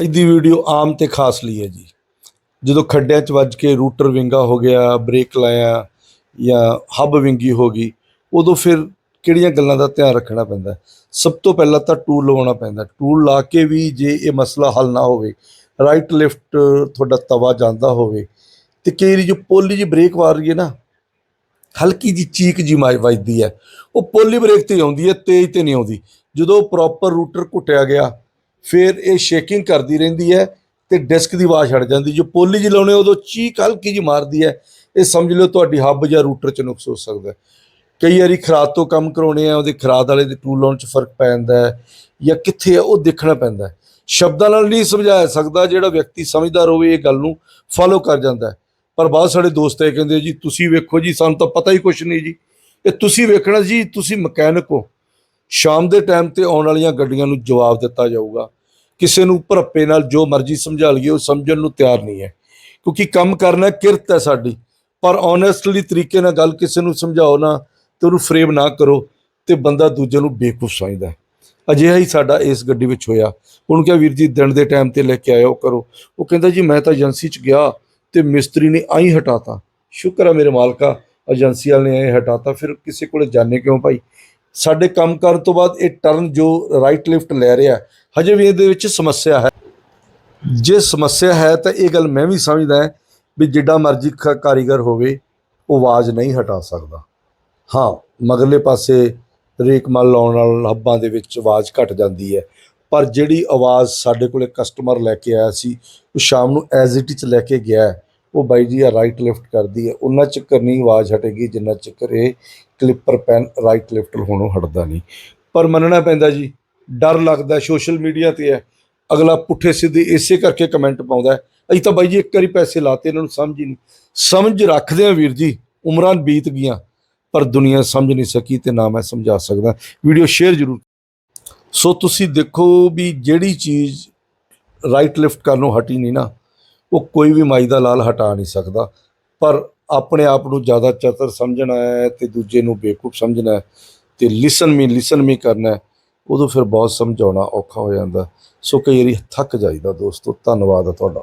ਅੱਜ ਦੀ ਵੀਡੀਓ ਆਮ ਤੇ ਖਾਸ ਲਈ ਹੈ ਜੀ। ਜਦੋਂ ਖੱਡਿਆਂ 'ਚ ਵੱਜ ਕੇ ਰੂਟਰ ਵਿੰਗਾ ਹੋ ਗਿਆ, ਬ੍ਰੇਕ ਲਾਇਆ ਜਾਂ ਹੱਬ ਵਿੰਗੀ ਹੋ ਗਈ, ਉਦੋਂ ਫਿਰ ਕਿਹੜੀਆਂ ਗੱਲਾਂ ਦਾ ਧਿਆਨ ਰੱਖਣਾ ਪੈਂਦਾ? ਸਭ ਤੋਂ ਪਹਿਲਾਂ ਤਾਂ ਟੂਲ ਲਵਾਉਣਾ ਪੈਂਦਾ। ਟੂਲ ਲਾ ਕੇ ਵੀ ਜੇ ਇਹ ਮਸਲਾ ਹੱਲ ਨਾ ਹੋਵੇ ਰਾਈਟ ਲੈਫਟ ਤੁਹਾਡਾ ਤਵਾ ਜਾਂਦਾ ਹੋਵੇ, ਤੇ ਕਈ ਵਾਰੀ ਜੋ ਪੋਲੀ ਜੀ ਬ੍ਰੇਕ ਵਾਰ ਰਹੀ ਹੈ ਨਾ, ਹਲਕੀ ਜੀ ਚੀਕ ਜੀ ਮਾਈ ਵੱਜਦੀ ਹੈ। ਉਹ ਪੋਲੀ ਬ੍ਰੇਕ ਤੇ ਆਉਂਦੀ ਹੈ, ਤੇਜ਼ ਤੇ ਨਹੀਂ ਆਉਂਦੀ। ਜਦੋਂ ਪ੍ਰੋਪਰ ਰੂਟਰ ਘੁੱਟਿਆ ਗਿਆ ਫਿਰ ਇਹ ਸ਼ੇਕਿੰਗ ਕਰਦੀ ਰਹਿੰਦੀ ਹੈ ਤੇ ਡਿਸਕ ਦੀ ਆਵਾਜ਼ ਛੱਡ ਜਾਂਦੀ ਜੋ ਪੋਲੀ ਜੀ ਲਾਉਣੇ ਉਦੋਂ ਚੀਕ ਹਲਕੀ ਜੀ ਮਾਰਦੀ ਹੈ। ਇਹ ਸਮਝ ਲਿਓ ਤੁਹਾਡੀ ਹੱਬ ਜਾਂ ਰੂਟਰ 'ਚ ਨੁਕਸ ਹੋ ਸਕਦਾ ਕਈ ਵਾਰੀ ਖਰਾਦ ਤੋਂ ਕੰਮ ਕਰਾਉਣੇ ਆ, ਉਹਦੇ ਖਰਾਦ ਵਾਲੇ ਦੇ ਟੂਲ ਲਾਉਣ 'ਚ ਫ਼ਰਕ ਪੈ ਜਾਂਦਾ ਹੈ ਜਾਂ ਕਿੱਥੇ ਆ, ਉਹ ਦੇਖਣਾ ਪੈਂਦਾ ਸ਼ਬਦਾਂ ਨਾਲ ਨਹੀਂ ਸਮਝਾਇਆ ਸਕਦਾ, ਜਿਹੜਾ ਵਿਅਕਤੀ ਸਮਝਦਾਰ ਹੋਵੇ ਇਹ ਗੱਲ ਨੂੰ ਫਾਲੋ ਕਰ ਜਾਂਦਾ ਪਰ ਬਹੁਤ ਸਾਰੇ ਦੋਸਤ ਇਹ ਕਹਿੰਦੇ ਜੀ, ਤੁਸੀਂ ਵੇਖੋ ਜੀ, ਸਾਨੂੰ ਤਾਂ ਪਤਾ ਹੀ ਕੁਛ ਨਹੀਂ ਜੀ। ਇਹ ਤੁਸੀਂ ਵੇਖਣਾ ਜੀ, ਤੁਸੀਂ ਮਕੈਨਿਕ ਹੋ। ਸ਼ਾਮ ਦੇ ਟਾਈਮ ਤੇ ਆਉਣ ਵਾਲੀਆਂ ਗੱਡੀਆਂ ਨੂੰ ਜਵਾਬ ਦਿੱਤਾ ਜਾਊਗਾ। ਕਿਸੇ ਨੂੰ ਭਰੱਪੇ ਨਾਲ ਜੋ ਮਰਜ਼ੀ ਸਮਝਾ ਲਈਏ, ਉਹ ਸਮਝਣ ਨੂੰ ਤਿਆਰ ਨਹੀਂ ਹੈ। ਕਿਉਂਕਿ ਕੰਮ ਕਰਨਾ ਕਿਰਤ ਹੈ ਸਾਡੀ। ਪਰ ਓਨੈਸਟਲੀ ਤਰੀਕੇ ਨਾਲ ਗੱਲ ਕਿਸੇ ਨੂੰ ਸਮਝਾਓ ਨਾ, ਤੇ ਉਹਨੂੰ ਫਰੇਮ ਨਾ ਕਰੋ, ਤੇ ਬੰਦਾ ਦੂਜੇ ਨੂੰ ਬੇਵਕੂਫ ਸਮਝਦਾ ਅਜਿਹਾ ਹੀ ਸਾਡਾ ਇਸ ਗੱਡੀ ਵਿੱਚ ਹੋਇਆ। ਉਹਨੂੰ ਕਿਹਾ, ਵੀਰ ਜੀ, ਦਿਨ ਦੇ ਟਾਈਮ ਤੇ ਲੈ ਕੇ ਆਇਓ, ਕਰੋ। ਉਹ ਕਹਿੰਦਾ, ਜੀ, ਮੈਂ ਤਾਂ ਏਜੰਸੀ 'ਚ ਗਿਆ, ਤੇ ਮਿਸਤਰੀ ਨੇ ਆਈ ਹਟਾਤਾ। ਸ਼ੁਕਰ ਹੈ ਮੇਰੇ ਮਾਲਕਾ ਏਜੰਸੀ ਵਾਲੇ ਨੇ ਆਏ ਹਟਾਤਾ। ਫਿਰ ਕਿਸੇ ਕੋਲੇ ਜਾਣੇ ਕਿਉਂ ਭਾਈ? ਸਾਡੇ ਕੰਮ ਕਰਨ ਤੋਂ ਬਾਅਦ ਇਹ ਟਰਨ ਜੋ ਰਾਈਟ ਲਿਫਟ ਲੈ ਰਿਹਾ ਹਜੇ ਵੀ ਇਹਦੇ ਵਿੱਚ ਸਮੱਸਿਆ ਹੈ। ਜੇ ਸਮੱਸਿਆ ਹੈ ਤਾਂ ਇਹ ਗੱਲ ਮੈਂ ਵੀ ਸਮਝਦਾ ਵੀ ਜਿੱਡਾ ਮਰਜ਼ੀ ਖ- ਕਾਰੀਗਰ ਹੋਵੇ ਉਹ ਆਵਾਜ਼ ਨਹੀਂ ਹਟਾ ਸਕਦਾ। ਹਾਂ ਮਗਰਲੇ ਪਾਸੇ ਰੇਕ ਲਾਉਣ ਨਾਲ ਹੱਬਾਂ ਦੇ ਵਿੱਚ ਆਵਾਜ਼ ਘਟ ਜਾਂਦੀ ਹੈ। ਪਰ ਜਿਹੜੀ ਆਵਾਜ਼ ਸਾਡੇ ਕੋਲੇ ਕਸਟਮਰ ਲੈ ਕੇ ਆਇਆ ਸੀ ਉਹ ਸ਼ਾਮ ਨੂੰ ਐਜ਼ ਇਟ ਚ ਲੈ ਕੇ ਗਿਆ ਹੈ, ਉਹ ਬਾਈ ਜੀ ਆ ਰਾਈਟ ਲਿਫਟ ਕਰਦੀ ਹੈ ਉਹਨਾਂ ਚੱਕਰ ਨਹੀਂ ਆਵਾਜ਼ ਹਟੇਗੀ, ਜਿੰਨਾ ਚੱਕਰ ਇਹ ਕਲਿੱਪਰ ਪੈਨ ਰਾਈਟ ਲਿਫਟ ਹੋਣੋਂ ਹਟਦਾ ਨਹੀਂ। ਪਰ ਮੰਨਣਾ ਪੈਂਦਾ ਜੀ, ਡਰ ਲੱਗਦਾ ਸੋਸ਼ਲ ਮੀਡੀਆ ਤੇ ਹੈ। ਅਗਲਾ ਪੁੱਠੇ ਸਿੱਧੇ ਇਸੇ ਕਰਕੇ ਕਮੈਂਟ ਪਾਉਂਦਾ ਅਸੀਂ ਤਾਂ ਬਾਈ ਜੀ ਇੱਕ ਵਾਰੀ ਪੈਸੇ ਲਾਤੇ, ਇਹਨਾਂ ਨੂੰ ਸਮਝ ਹੀ ਨਹੀਂ। ਸਮਝ ਰੱਖਦੇ ਆ ਵੀਰ ਜੀ, ਉਮਰਾਂ ਬੀਤ ਗਈਆਂ, ਪਰ ਦੁਨੀਆ ਸਮਝ ਨਹੀਂ ਸਕੀ ਤੇ ਨਾ ਮੈਂ ਸਮਝਾ ਸਕਦਾ। ਵੀਡੀਓ ਸ਼ੇਅਰ ਜ਼ਰੂਰ ਸੋ ਤੁਸੀਂ ਦੇਖੋ ਵੀ ਜਿਹੜੀ ਚੀਜ਼ ਰਾਈਟ ਲਿਫਟ ਕਰਨੋਂ ਹਟੀ ਨਹੀਂ ਨਾ ਉਹ ਕੋਈ ਵੀ ਮਾਈ ਦਾ ਲਾਲ ਹਟਾ ਨਹੀਂ ਸਕਦਾ। ਪਰ ਆਪਣੇ ਆਪ ਨੂੰ ਜ਼ਿਆਦਾ ਚਤਰ ਸਮਝਣਾ ਹੈ ਤੇ ਦੂਜੇ ਨੂੰ ਬੇਵਕੂਫ ਸਮਝਣਾ ਹੈ ਤੇ ਲਿਸਨ ਮੀ ਲਿਸਨ ਮੀ ਕਰਨਾ ਹੈ, ਉਦੋਂ ਫਿਰ ਬਹੁਤ ਸਮਝਾਉਣਾ ਔਖਾ ਹੋ ਜਾਂਦਾ। ਸੋ ਕਈ ਵਾਰੀ ਥੱਕ ਜਾਈਦਾ ਦੋਸਤੋ। ਧੰਨਵਾਦ ਆ ਤੁਹਾਡਾ।